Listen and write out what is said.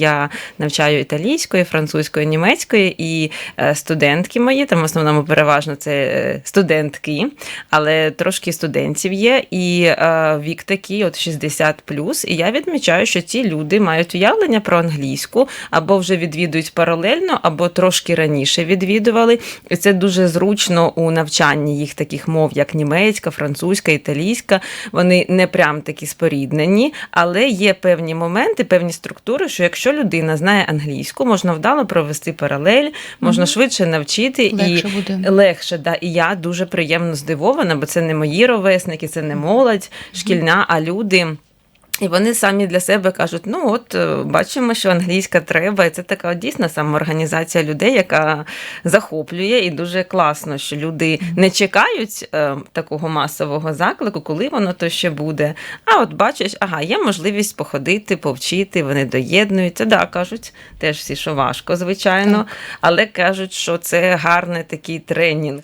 Я навчаю італійської, французької, німецької, і е, студентки мої, там в основному переважно це е, студентки, але трошки студентів є, і е, вік такий, от 60 І я відмічаю, що ці люди мають уявлення про англійську, або вже відвідують паралельно, або трошки раніше відвідували. І це дуже зручно у навчанні їх таких мов, як німецька, французька, італійська. Вони не прям такі споріднені, але є певні моменти, певні структури, що якщо людина знає англійську, можна вдало провести паралель, можна Мгм. швидше навчити Легше і буде. легше. Да. І я дуже приємно здивована, бо це не мої ровесники, це не молодь шкільна, а люди. І вони самі для себе кажуть: ну от е, бачимо, що англійська треба, і це така от дійсна самоорганізація людей, яка захоплює, і дуже класно, що люди не чекають е, такого масового заклику, коли воно то ще буде. А от бачиш, ага, є можливість походити, повчити, вони доєднуються. Да, кажуть, теж всі, що важко, звичайно, але кажуть, що це гарний такий тренінг.